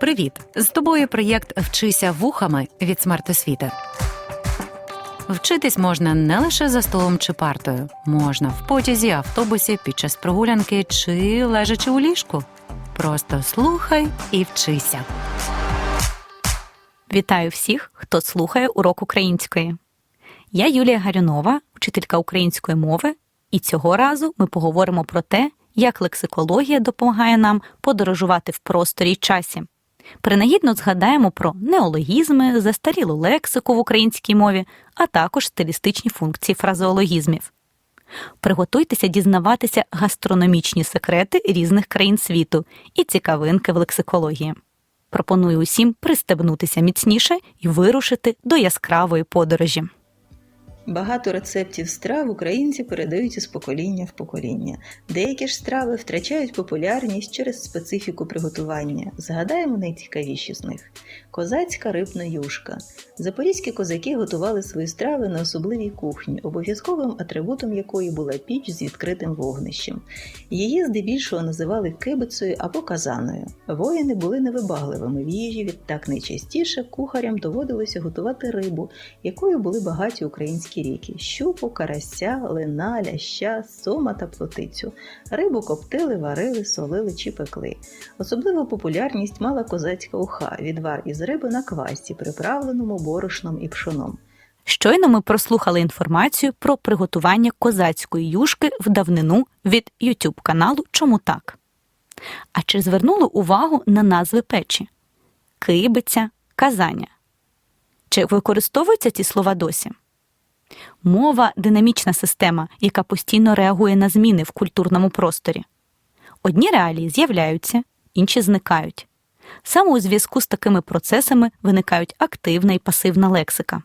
Привіт! З тобою проєкт Вчися вухами від смертосвіти. Вчитись можна не лише за столом чи партою, можна в потязі, автобусі, під час прогулянки чи лежачи у ліжку. Просто слухай і вчися. Вітаю всіх, хто слухає урок української. Я Юлія Гарюнова, вчителька української мови, і цього разу ми поговоримо про те, як лексикологія допомагає нам подорожувати в просторі й часі. Принагідно згадаємо про неологізми, застарілу лексику в українській мові, а також стилістичні функції фразеологізмів. Приготуйтеся дізнаватися гастрономічні секрети різних країн світу і цікавинки в лексикології. Пропоную усім пристебнутися міцніше і вирушити до яскравої подорожі. Багато рецептів страв українці передають із покоління в покоління. Деякі ж страви втрачають популярність через специфіку приготування. Згадаємо найцікавіші з них: козацька рибна юшка. Запорізькі козаки готували свої страви на особливій кухні, обов'язковим атрибутом якої була піч з відкритим вогнищем. Її здебільшого називали кибицею або казаною. Воїни були невибагливими в їжі, відтак найчастіше кухарям доводилося готувати рибу, якою були багаті українські ріки: щупу, карася, лина, ляща, сома та плотицю. Рибу коптили, варили, солили чи пекли. Особливу популярність мала козацька уха відвар із риби на квасті, приправленому борошном і пшоном. Щойно ми прослухали інформацію про приготування козацької юшки в давнину від YouTube каналу Чому так? А чи звернули увагу на назви печі? Кибиця, казання. Чи використовуються ці слова досі? Мова динамічна система, яка постійно реагує на зміни в культурному просторі. Одні реалії з'являються, інші зникають. Саме у зв'язку з такими процесами виникають активна і пасивна лексика.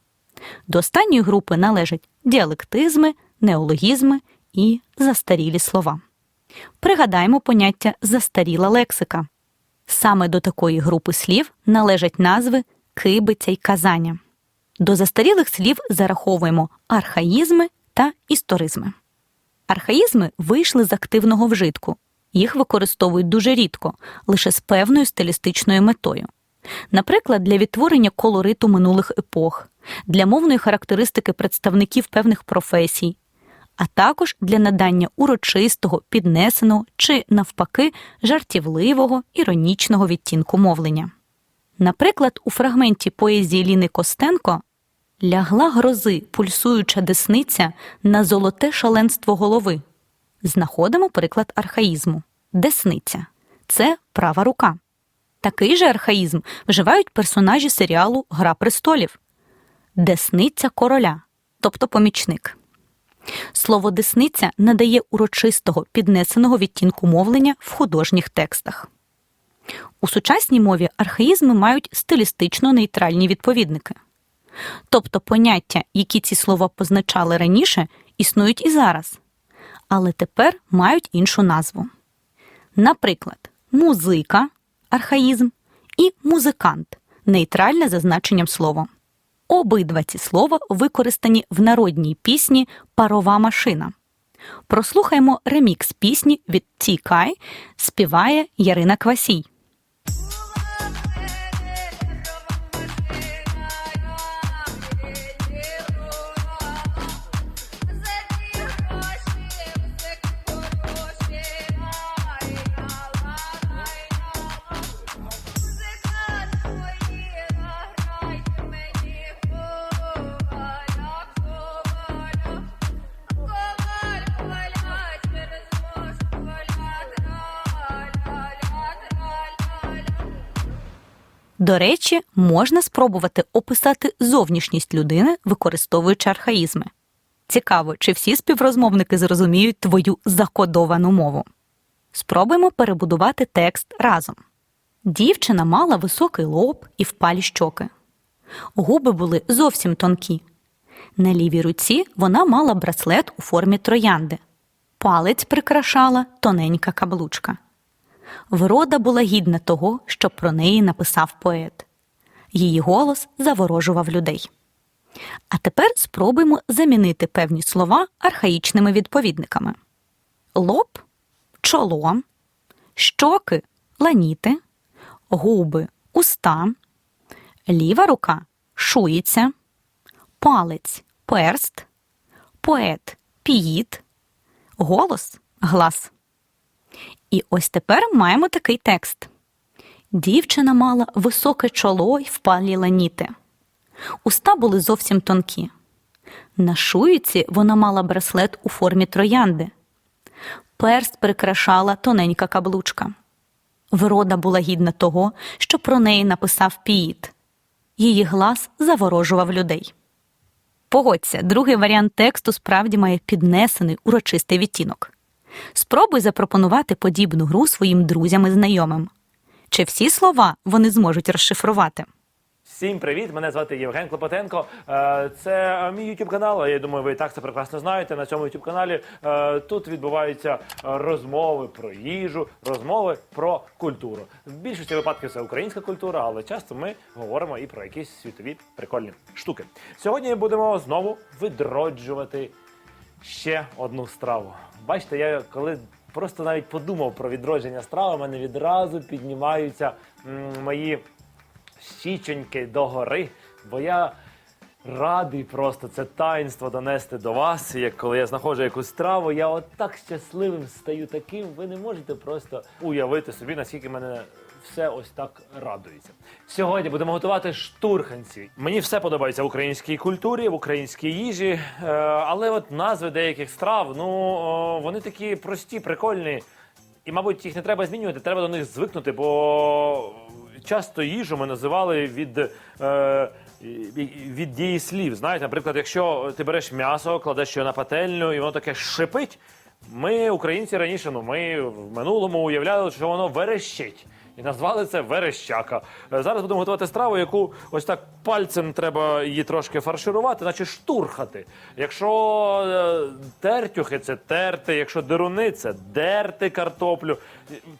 До останньої групи належать діалектизми, неологізми і застарілі слова. Пригадаємо поняття застаріла лексика. Саме до такої групи слів належать назви кибиця й казання. До застарілих слів зараховуємо архаїзми та історизми. Архаїзми вийшли з активного вжитку. Їх використовують дуже рідко, лише з певною стилістичною метою. Наприклад, для відтворення колориту минулих епох, для мовної характеристики представників певних професій, а також для надання урочистого, піднесеного чи, навпаки, жартівливого, іронічного відтінку мовлення. Наприклад, у фрагменті поезії Ліни Костенко лягла грози, пульсуюча десниця на золоте шаленство голови. Знаходимо приклад архаїзму десниця це права рука. Такий же архаїзм вживають персонажі серіалу Гра престолів десниця короля, тобто помічник. Слово десниця надає урочистого піднесеного відтінку мовлення в художніх текстах. У сучасній мові архаїзми мають стилістично нейтральні відповідники. Тобто поняття, які ці слова позначали раніше, існують і зараз, але тепер мають іншу назву. Наприклад, музика архаїзм і музикант нейтральне за значенням слова. Обидва ці слова використані в народній пісні Парова машина. Прослухаймо ремікс пісні від Тікай співає Ярина Квасій. До речі, можна спробувати описати зовнішність людини, використовуючи архаїзми. Цікаво, чи всі співрозмовники зрозуміють твою закодовану мову. Спробуємо перебудувати текст разом. Дівчина мала високий лоб і впалі щоки. Губи були зовсім тонкі. На лівій руці вона мала браслет у формі троянди. Палець прикрашала тоненька каблучка. Врода була гідна того, що про неї написав поет. Її голос заворожував людей. А тепер спробуємо замінити певні слова архаїчними відповідниками: лоб, чоло, щоки ланіти, губи, уста, ліва рука шується, палець перст, поет піїт, голос глас. І ось тепер маємо такий текст. Дівчина мала високе чоло й впалі ланіти. Уста були зовсім тонкі. На шуїці вона мала браслет у формі троянди. Перст прикрашала тоненька каблучка. Врода була гідна того, що про неї написав Піїт. Її глас заворожував людей. Погодься, другий варіант тексту справді має піднесений урочистий відтінок. Спробуй запропонувати подібну гру своїм друзям і знайомим. Чи всі слова вони зможуть розшифрувати? Всім привіт! Мене звати Євген Клопотенко. Е, Це мій YouTube канал. Я думаю, ви і так це прекрасно знаєте. На цьому YouTube каналі е, тут відбуваються розмови про їжу, розмови про культуру. В більшості випадків це українська культура, але часто ми говоримо і про якісь світові прикольні штуки. Сьогодні будемо знову відроджувати ще одну страву. Бачите, я коли просто навіть подумав про відродження страви, у мене відразу піднімаються м, мої щіченьки догори, бо я радий просто це таїнство донести до вас. Як коли я знаходжу якусь страву, я от так щасливим стаю таким. Ви не можете просто уявити собі, наскільки мене все ось так радується. Сьогодні будемо готувати штурханці. Мені все подобається в українській культурі, в українській їжі, е, але от назви деяких страв, ну вони такі прості, прикольні. І, мабуть, їх не треба змінювати, треба до них звикнути, бо часто їжу ми називали від, е, від дії слів. Знаєте, наприклад, якщо ти береш м'ясо, кладеш його на пательню і воно таке шипить. Ми, українці, раніше, ну ми в минулому уявляли, що воно верещить. І назвали це верещака. Е, Зараз будемо готувати страву, яку ось так пальцем треба її трошки фарширувати, наче штурхати. Якщо е, тертюхи, це терти, якщо деруни, це дерти картоплю.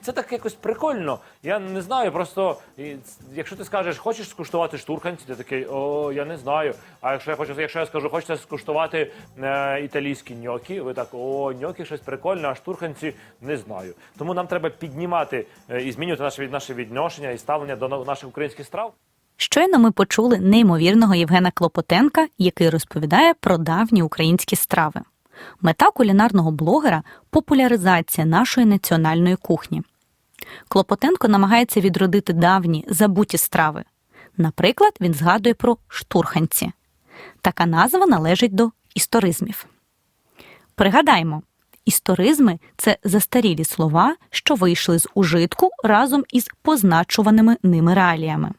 Це так якось прикольно. Я не знаю. Просто якщо ти скажеш, хочеш скуштувати штурханці, ти такий, о, я не знаю. А якщо я хочу, якщо я скажу, хочете скуштувати е, італійські ньокі, ви так, о, ньокі щось прикольне, а штурханці не знаю. Тому нам треба піднімати е, і змінювати наше, від- наше відношення і ставлення до на- наших українських страв. Щойно ми почули неймовірного Євгена Клопотенка, який розповідає про давні українські страви. Мета кулінарного блогера популяризація нашої національної кухні. Клопотенко намагається відродити давні забуті страви. Наприклад, він згадує про штурханці. Така назва належить до історизмів. Пригадаймо, історизми це застарілі слова, що вийшли з ужитку разом із позначуваними ними реаліями.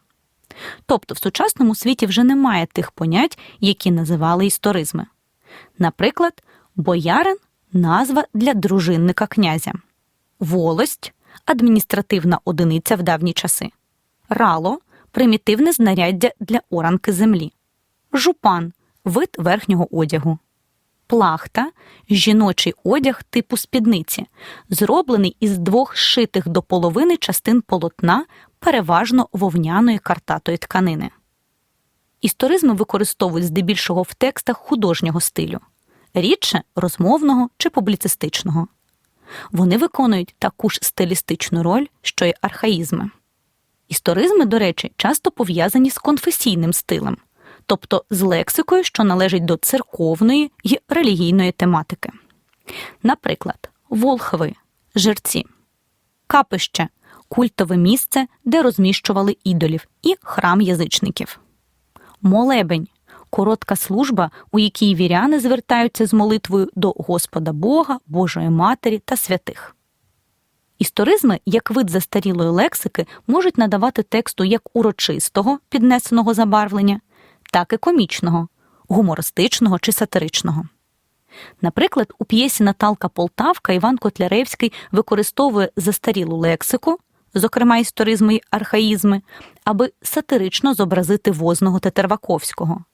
Тобто в сучасному світі вже немає тих понять, які називали історизми. Наприклад, боярин назва для дружинника князя, волость адміністративна одиниця в давні часи, рало примітивне знаряддя для оранки землі, жупан вид верхнього одягу, плахта жіночий одяг типу спідниці, зроблений із двох шитих до половини частин полотна, переважно вовняної картатої тканини. Історизми використовують здебільшого в текстах художнього стилю, рідше розмовного чи публіцистичного. Вони виконують таку ж стилістичну роль, що й архаїзми. Історизми, до речі, часто пов'язані з конфесійним стилем, тобто з лексикою, що належить до церковної й релігійної тематики. Наприклад, волхви, жерці, капище культове місце, де розміщували ідолів, і храм язичників. Молебень коротка служба, у якій віряни звертаються з молитвою до Господа Бога, Божої Матері та святих. Історизми, як вид застарілої лексики, можуть надавати тексту як урочистого, піднесеного забарвлення, так і комічного, гумористичного чи сатиричного. Наприклад, у п'єсі Наталка Полтавка Іван Котляревський використовує застарілу лексику, зокрема історизми й архаїзми, аби сатирично зобразити возного Тетерваковського.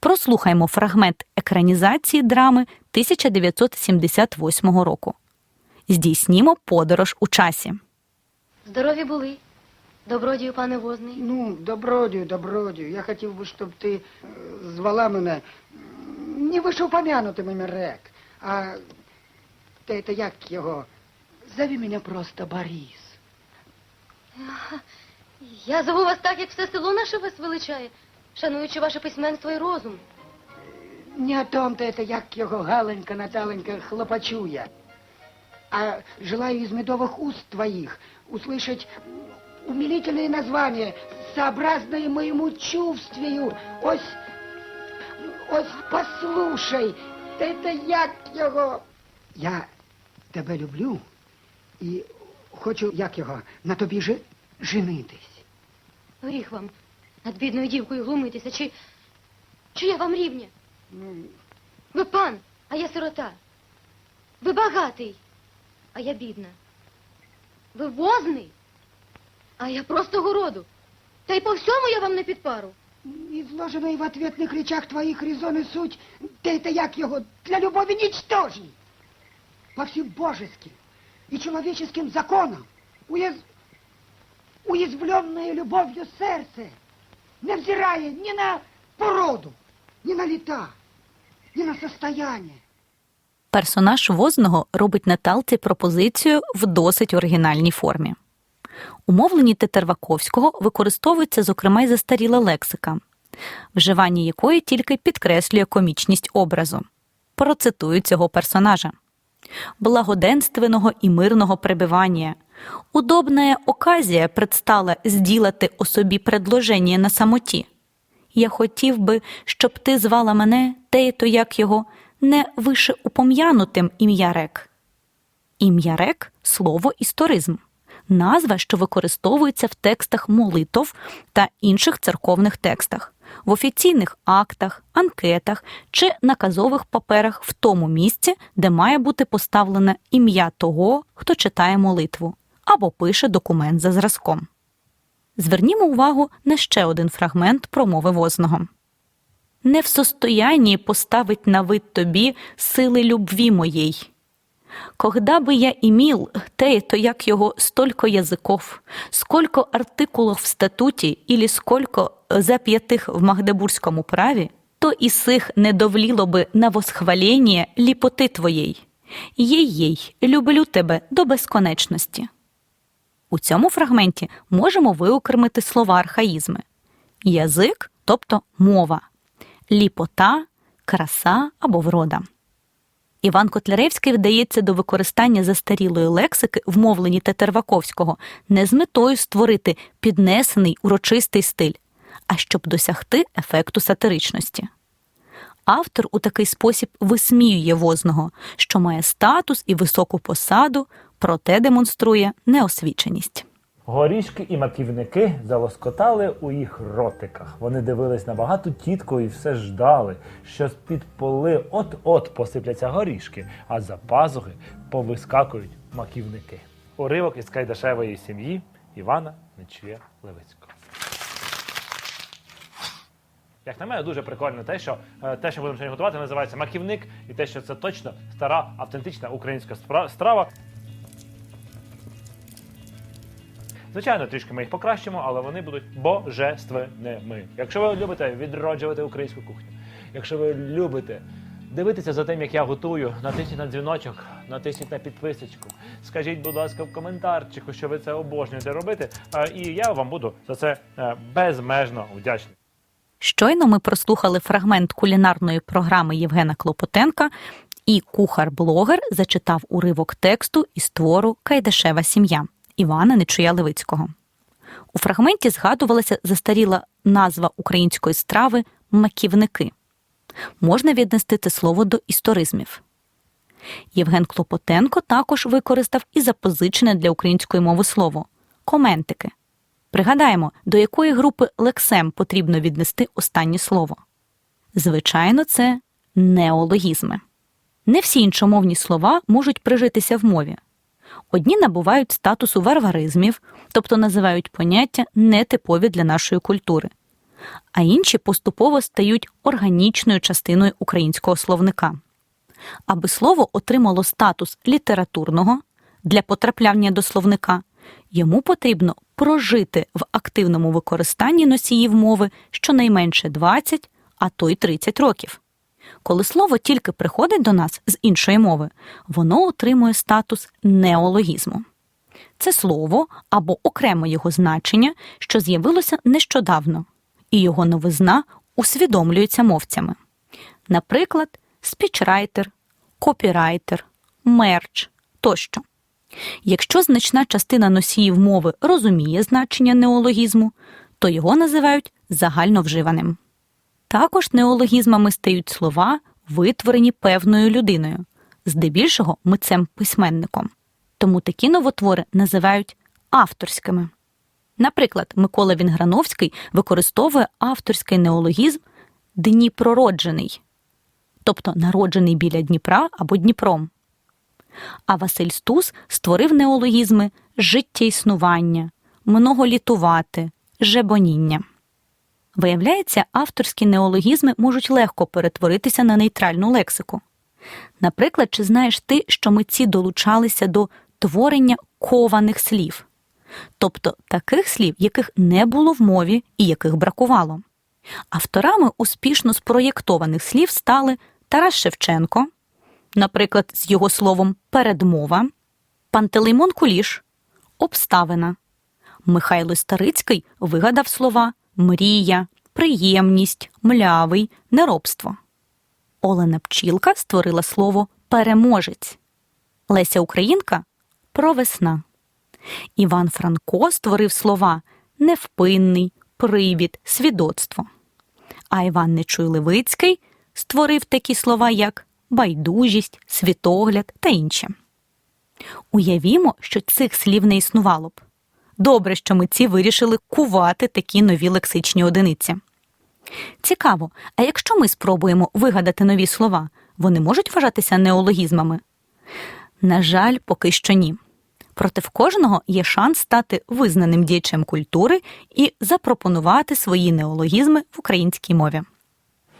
Прослухаймо фрагмент екранізації драми 1978 року. Здійснімо подорож у часі. Здорові були. Добродію, пане возний. Ну, добродію, добродію. Я хотів би, щоб ти е, звала мене не вишеупомянутим ім'я Рек, а те, те як його? Зови мене просто Борис. Я зову вас так, як все село наше вас величає, шануючи ваше письменство і розум. Не о том-то это, як його Галенька, Наталенька хлопочуя. А желаю из медовых уст твоих услышать умилительные названия, сообразные моему чувствию. Ось, ось послушай, это як його. Я тебе люблю і хочу, як його, на тобі же женитись. Гріх вам над бідною дівкою глумитися, чи, чи я вам рівня? Ну, Ви пан, а я сирота. Ви багатий, а я бідна. Ви возний, а я просто городу. Та й по всьому я вам не підпару. Изложенные в ответных речах твоих резоны суть, да это як его, для любови ничтожней. По всем божеским и человеческим законам уяз... уязвленное любовью сердце, невзирая ни на породу, ни на лета, ни на состояние. Персонаж возного робить Наталці пропозицію в досить оригінальній формі. У мовленні Тетерваковського використовується, зокрема, й застаріла лексика, вживання якої тільки підкреслює комічність образу. Процитую цього персонажа. Благоденственного і мирного пребывания. Удобная оказія предстала зділати особі предложення на самоті. Я хотів би, щоб ти звала мене, те то як його, не вище упом'янутим ім'я рек. Ім'я рек слово історизм, назва, що використовується в текстах молитов та інших церковних текстах, в офіційних актах, анкетах чи наказових паперах в тому місці, де має бути поставлене ім'я того, хто читає молитву або пише документ за зразком. Звернімо увагу на ще один фрагмент промови возного. Не в состоянии поставить на вид тобі сили любві моєї. Когда бы я имел, те, то як його столько язиков, сколько артикулов в статуті или сколько зап'ятих в Магдебурзькому праві, то і сих не довліло би на восхвалення ліпоти твоєї. Єй-єй, люблю тебе до безконечності. У цьому фрагменті можемо виокремити слова архаїзми: язик, тобто мова, ліпота, краса або врода. Іван Котляревський вдається до використання застарілої лексики в мовленні Тетерваковського не з метою створити піднесений урочистий стиль, а щоб досягти ефекту сатиричності. Автор у такий спосіб висміює возного, що має статус і високу посаду, проте демонструє неосвіченість. Горішки і маківники залоскотали у їх ротиках. Вони дивились на багату тітку і все ждали, що з-під поли от-от посипляться горішки, а за пазухи повискакують маківники. Уривок із Кайдашевої сім'ї Івана Нечуя Левицького. Як на мене, дуже прикольно те, що е, те, що будемо сьогодні готувати, називається маківник, і те, що це точно стара автентична українська страва. Звичайно, трішки ми їх покращимо, але вони будуть божественними. Якщо ви любите відроджувати українську кухню, якщо ви любите дивитися за тим, як я готую, натисніть на дзвіночок, натисніть на підписочку. Скажіть, будь ласка, в коментарчику, що ви це обожнюєте робити. І я вам буду за це е, безмежно вдячний. Щойно ми прослухали фрагмент кулінарної програми Євгена Клопотенка, і кухар-блогер зачитав уривок тексту із твору Кайдашева сім'я Івана Нечуя Левицького. У фрагменті згадувалася застаріла назва української страви маківники. Можна віднести це слово до історизмів. Євген Клопотенко також використав і запозичене для української мови слово коментики. Пригадаємо, до якої групи лексем потрібно віднести останнє слово. Звичайно, це неологізми. Не всі іншомовні слова можуть прижитися в мові. Одні набувають статусу варваризмів, тобто називають поняття нетипові для нашої культури, а інші поступово стають органічною частиною українського словника. Аби слово отримало статус літературного для потрапляння до словника, йому потрібно прожити в активному використанні носіїв мови щонайменше 20, а то й 30 років. Коли слово тільки приходить до нас з іншої мови, воно отримує статус неологізму. це слово або окремо його значення, що з'явилося нещодавно, і його новизна усвідомлюється мовцями. Наприклад, спічрайтер, копірайтер, мерч тощо. Якщо значна частина носіїв мови розуміє значення неологізму, то його називають загальновживаним. Також неологізмами стають слова, витворені певною людиною, здебільшого митцем-письменником. Тому такі новотвори називають авторськими. Наприклад, Микола Вінграновський використовує авторський неологізм Дніпророджений, тобто народжений біля Дніпра або Дніпром. А Василь Стус створив неологізми життєіснування, многолітувати, жебоніння. Виявляється, авторські неологізми можуть легко перетворитися на нейтральну лексику. Наприклад, чи знаєш ти, що митці долучалися до творення кованих слів, тобто таких слів, яких не було в мові і яких бракувало. Авторами успішно спроєктованих слів стали Тарас Шевченко, наприклад, з його словом передмова, Пантелеймон Куліш, обставина. Михайло Старицький вигадав слова мрія, приємність, млявий, неробство. Олена Пчілка створила слово переможець. Леся Українка провесна. Іван Франко створив слова невпинний, привід, свідоцтво. А Іван Нечуй Левицький створив такі слова, як байдужість, світогляд та інше. Уявімо, що цих слів не існувало б. Добре, що митці вирішили кувати такі нові лексичні одиниці. Цікаво, а якщо ми спробуємо вигадати нові слова, вони можуть вважатися неологізмами? На жаль, поки що ні. Проте в кожного є шанс стати визнаним діячем культури і запропонувати свої неологізми в українській мові.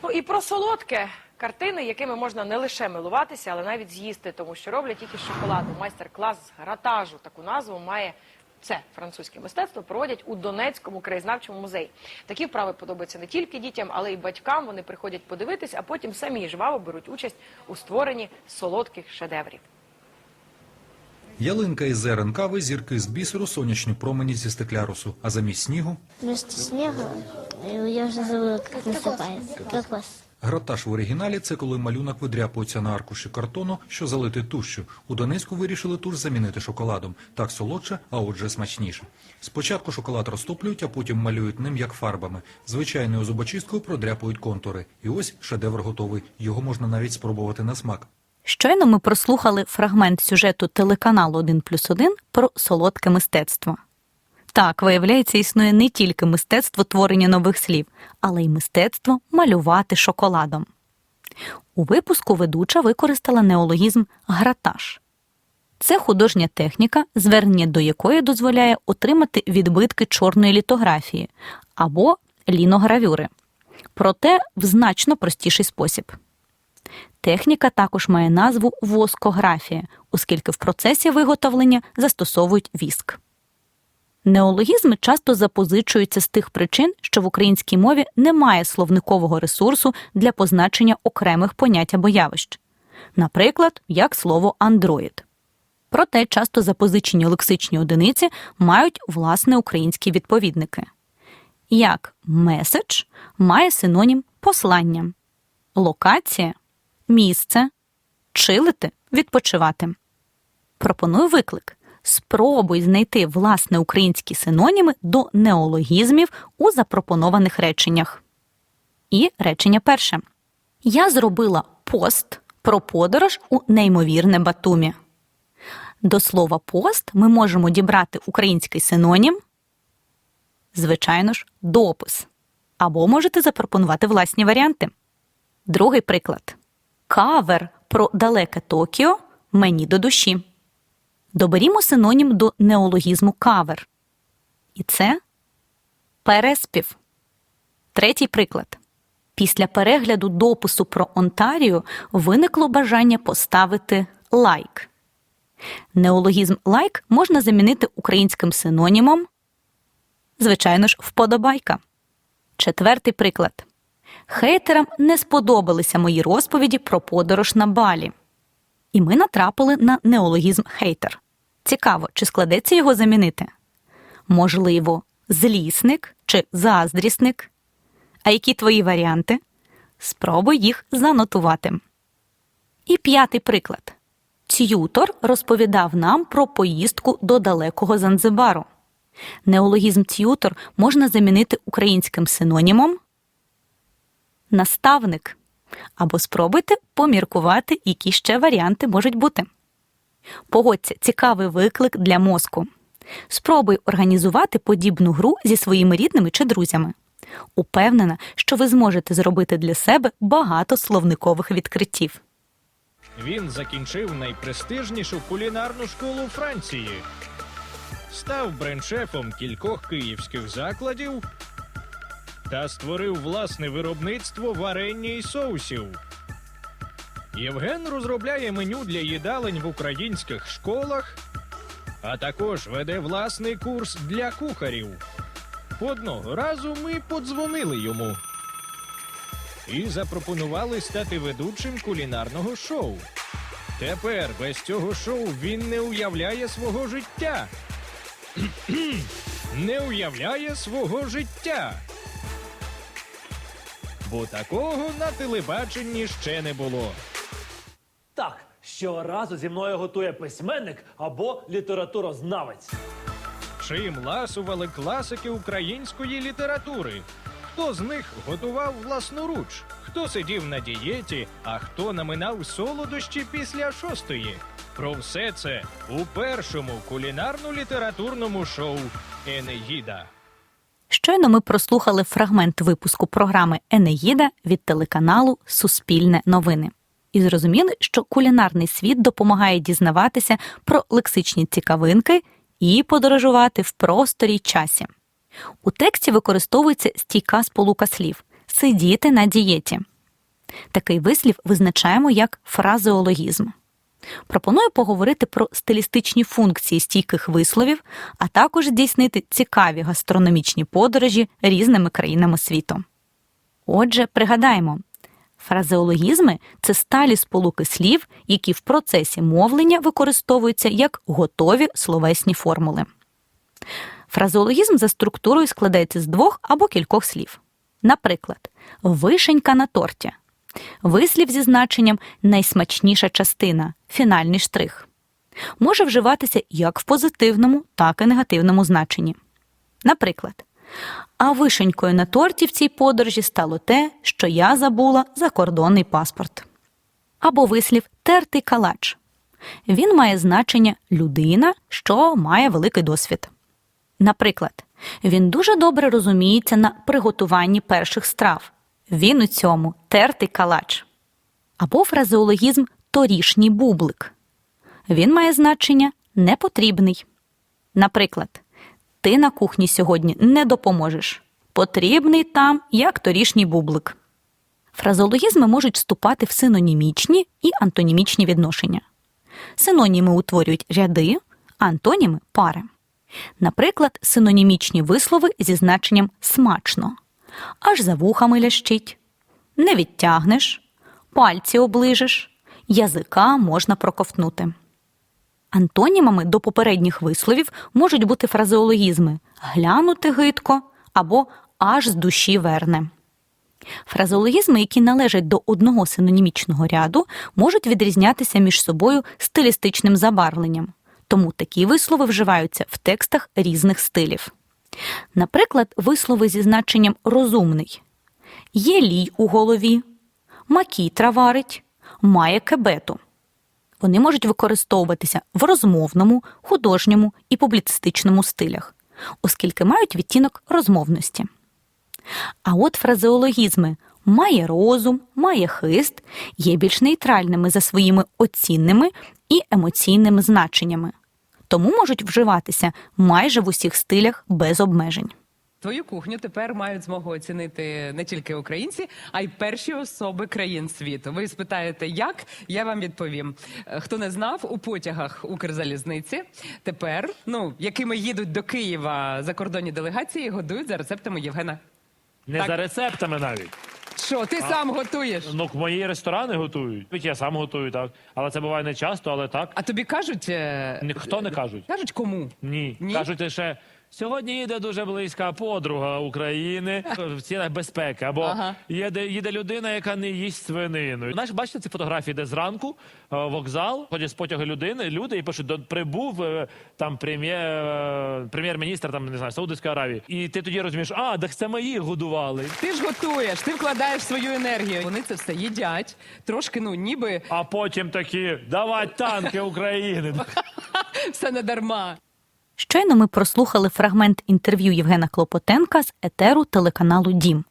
Ну і про солодке картини, якими можна не лише милуватися, але навіть з'їсти, тому що роблять їх із шоколаду. Майстер-клас з гратажу. Таку назву має це французьке мистецтво. Проводять у Донецькому краєзнавчому музеї. Такі вправи подобаються не тільки дітям, але й батькам. Вони приходять подивитись, а потім самі жваво беруть участь у створенні солодких шедеврів. Ялинка із зерен кави, зірки з бісеру, сонячні промені зі стеклярусу, а замість снігу Вместо снега, э, я уже забыла, как называется. Кокос. Гратаж в оригіналі це коли малюнок видряпується на аркуші картону, що залитий тушшю. У Донецьку вирішили туш замінити шоколадом. Так солодше, а отже смачніше. Спочатку шоколад розтоплюють, а потім малюють ним як фарбами. Звичайною зубочисткою продряпують контури. І ось шедевр готовий. Його можна навіть спробувати на смак. Щойно ми прослухали фрагмент сюжету телеканалу 1 плюс 1 про солодке мистецтво. Так, виявляється, існує не тільки мистецтво творення нових слів, але й мистецтво малювати шоколадом. У випуску ведуча використала неологізм гратаж. Це художня техніка, звернення до якої дозволяє отримати відбитки чорної літографії або ліногравюри, проте в значно простіший спосіб. Техніка також має назву воскографія, оскільки в процесі виготовлення застосовують віск. Неологізми часто запозичуються з тих причин, що в українській мові немає словникового ресурсу для позначення окремих понять або явищ, наприклад, як слово андроїд. Проте часто запозичені лексичні одиниці мають власне українські відповідники. Як меседж має синонім послання, локація місце, чилити, відпочивати. Пропоную виклик. Спробуй знайти власне українські синоніми до неологізмів у запропонованих реченнях. І речення перше. Я зробила пост про подорож у неймовірне Батумі. До слова пост ми можемо дібрати український синонім, звичайно ж, допис. Або можете запропонувати власні варіанти. Другий приклад кавер про далеке Токіо мені до душі. Доберімо синонім до неологізму кавер. І це переспів. Третій приклад. Після перегляду допису про Онтаріо виникло бажання поставити лайк. Неологізм лайк можна замінити українським синонімом. Звичайно ж, вподобайка. Четвертий приклад. Хейтерам не сподобалися мої розповіді про подорож на балі. І ми натрапили на неологізм хейтер. Цікаво, чи складеться його замінити? Можливо, злісник чи заздрісник? А які твої варіанти? Спробуй їх занотувати. І п'ятий приклад. Т'ютор розповідав нам про поїздку до далекого Занзибару. Неологізм т'ютор можна замінити українським синонімом наставник. Або спробуйте поміркувати, які ще варіанти можуть бути. Погодься, цікавий виклик для мозку. Спробуй організувати подібну гру зі своїми рідними чи друзями. Упевнена, що ви зможете зробити для себе багато словникових відкриттів. Він закінчив найпрестижнішу кулінарну школу Франції, став брендшефом кількох київських закладів та створив власне виробництво варення і соусів. Євген розробляє меню для їдалень в українських школах, а також веде власний курс для кухарів. Одного разу ми подзвонили йому і запропонували стати ведучим кулінарного шоу. Тепер без цього шоу він не уявляє свого життя. не уявляє свого життя. Бо такого на телебаченні ще не було. Так, щоразу зі мною готує письменник або літературознавець. Чим ласували класики української літератури? Хто з них готував власноруч? Хто сидів на дієті, а хто наминав солодощі після шостої? Про все це у першому кулінарно-літературному шоу Енеїда. Щойно ми прослухали фрагмент випуску програми Енеїда від телеканалу Суспільне новини. І зрозуміли, що кулінарний світ допомагає дізнаватися про лексичні цікавинки і подорожувати в просторі часі. У тексті використовується стійка сполука слів сидіти на дієті. Такий вислів визначаємо як фразеологізм. Пропоную поговорити про стилістичні функції стійких висловів, а також здійснити цікаві гастрономічні подорожі різними країнами світу. Отже, пригадаємо, фразеологізми це сталі сполуки слів, які в процесі мовлення використовуються як готові словесні формули. Фразеологізм за структурою складається з двох або кількох слів. Наприклад, вишенька на торті. Вислів зі значенням найсмачніша частина, фінальний штрих. Може вживатися як в позитивному, так і негативному значенні. Наприклад, а вишенькою на торті в цій подорожі стало те, що я забула закордонний паспорт. Або вислів тертий калач. Він має значення людина, що має великий досвід. Наприклад, він дуже добре розуміється на приготуванні перших страв. Він у цьому тертий калач. Або фразеологізм торішній бублик. Він має значення непотрібний. Наприклад, ти на кухні сьогодні не допоможеш. Потрібний там, як торішній бублик. Фразеологізми можуть вступати в синонімічні і антонімічні відношення. Синоніми утворюють ряди, а антоніми пари. Наприклад, синонімічні вислови зі значенням смачно, аж за вухами лящить, не відтягнеш, пальці оближеш, язика можна проковтнути. Антонімами до попередніх висловів можуть бути фразеологізми глянути гидко або аж з душі верне. Фразеологізми, які належать до одного синонімічного ряду, можуть відрізнятися між собою стилістичним забарвленням, тому такі вислови вживаються в текстах різних стилів. Наприклад, вислови зі значенням розумний є лій у голові, макітра варить, має кебету. Вони можуть використовуватися в розмовному, художньому і публіцистичному стилях, оскільки мають відтінок розмовності. А от фразеологізми має розум, має хист є більш нейтральними за своїми оцінними і емоційними значеннями, тому можуть вживатися майже в усіх стилях без обмежень. Твою кухню тепер мають змогу оцінити не тільки українці, а й перші особи країн світу. Ви спитаєте, як я вам відповім. Хто не знав, у потягах Укрзалізниці тепер, ну якими їдуть до Києва закордонні делегації, годують за рецептами Євгена. Не Так. за рецептами навіть. Що, ти сам готуєш? Ну, мої ресторани готують. Я сам готую, так. Але це буває не часто, але так. А тобі кажуть. е, Ніхто не кажуть. Кажуть кому? Ні. Ні? Кажуть лише. Сьогодні їде дуже близька подруга України в цілях безпеки. Або Ага. їде, їде людина, яка не їсть свинину. Знаєш, бачите ці фотографії, де зранку е, вокзал, ходять з потяги людини, люди і пишуть, «До- прибув е, там прем'єр, е, прем'єр-міністр там не знаю, Саудовської Аравії. І ти тоді розумієш, а так це мої годували. Ти ж готуєш, ти вкладаєш свою енергію. Вони це все їдять. Трошки, ну, ніби А потім такі давай танки України. все не дарма. Щойно ми прослухали фрагмент інтерв'ю Євгена Клопотенка з етеру телеканалу Дім,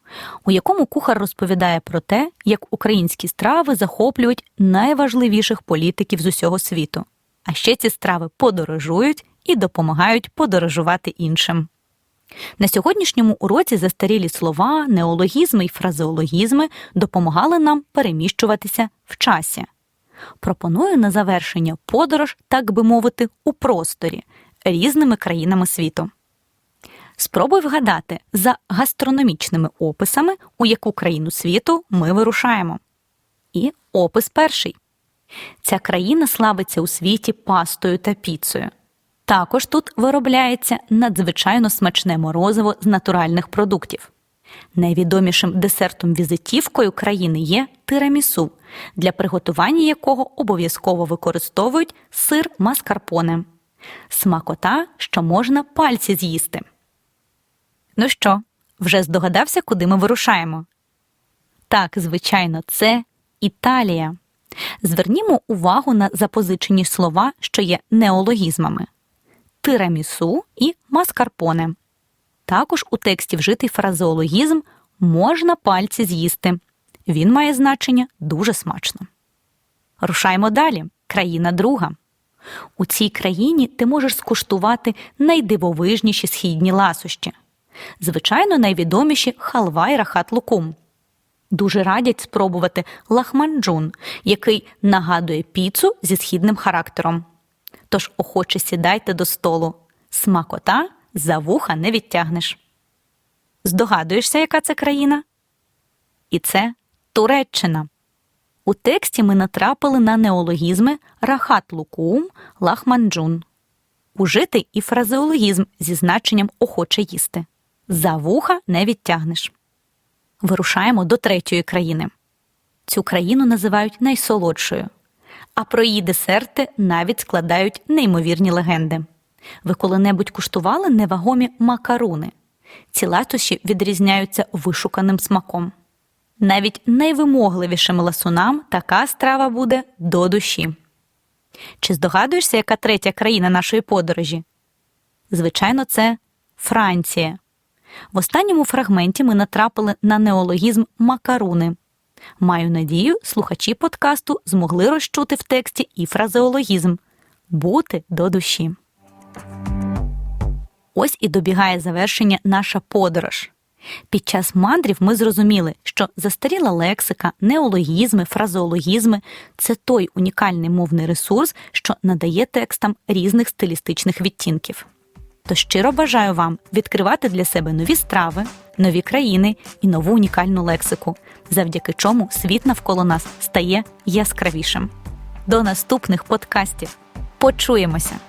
у якому кухар розповідає про те, як українські страви захоплюють найважливіших політиків з усього світу. А ще ці страви подорожують і допомагають подорожувати іншим. На сьогоднішньому уроці застарілі слова, неологізми і фразеологізми допомагали нам переміщуватися в часі. Пропоную на завершення подорож, так би мовити, у просторі різними країнами світу. Спробуй вгадати за гастрономічними описами, у яку країну світу ми вирушаємо. І опис перший. Ця країна славиться у світі пастою та піцею. Також тут виробляється надзвичайно смачне морозиво з натуральних продуктів. Найвідомішим десертом-візитівкою країни є тирамісу, для приготування якого обов'язково використовують сир маскарпоне. Смакота, що можна пальці з'їсти. Ну що, вже здогадався, куди ми вирушаємо? Так, звичайно, це Італія. Звернімо увагу на запозичені слова, що є неологізмами тирамісу і маскарпоне. Також у тексті вжитий фразеологізм можна пальці з'їсти. Він має значення дуже смачно. Рушаймо далі. Країна друга. У цій країні ти можеш скуштувати найдивовижніші східні ласощі. Звичайно, найвідоміші халва і рахат лукум. Дуже радять спробувати лахманджун, який нагадує піцу зі східним характером. Тож охоче сідайте до столу. Смакота за вуха не відтягнеш. Здогадуєшся, яка це країна? І це Туреччина. У тексті ми натрапили на неологізми рахат лукум, лахманджун. Ужитий і фразеологізм зі значенням охоче їсти. За вуха не відтягнеш. Вирушаємо до третьої країни. Цю країну називають найсолодшою, а про її десерти навіть складають неймовірні легенди. Ви коли-небудь куштували невагомі макаруни? Ці латощі відрізняються вишуканим смаком. Навіть найвимогливішим ласунам така страва буде до душі. Чи здогадуєшся, яка третя країна нашої подорожі? Звичайно, це Франція. В останньому фрагменті ми натрапили на неологізм макаруни. Маю надію, слухачі подкасту змогли розчути в тексті і фразеологізм бути до душі. Ось і добігає завершення наша подорож. Під час мандрів ми зрозуміли, що застаріла лексика, неологізми, фразеологізми це той унікальний мовний ресурс, що надає текстам різних стилістичних відтінків. То щиро бажаю вам відкривати для себе нові страви, нові країни і нову унікальну лексику, завдяки чому світ навколо нас стає яскравішим. До наступних подкастів. Почуємося!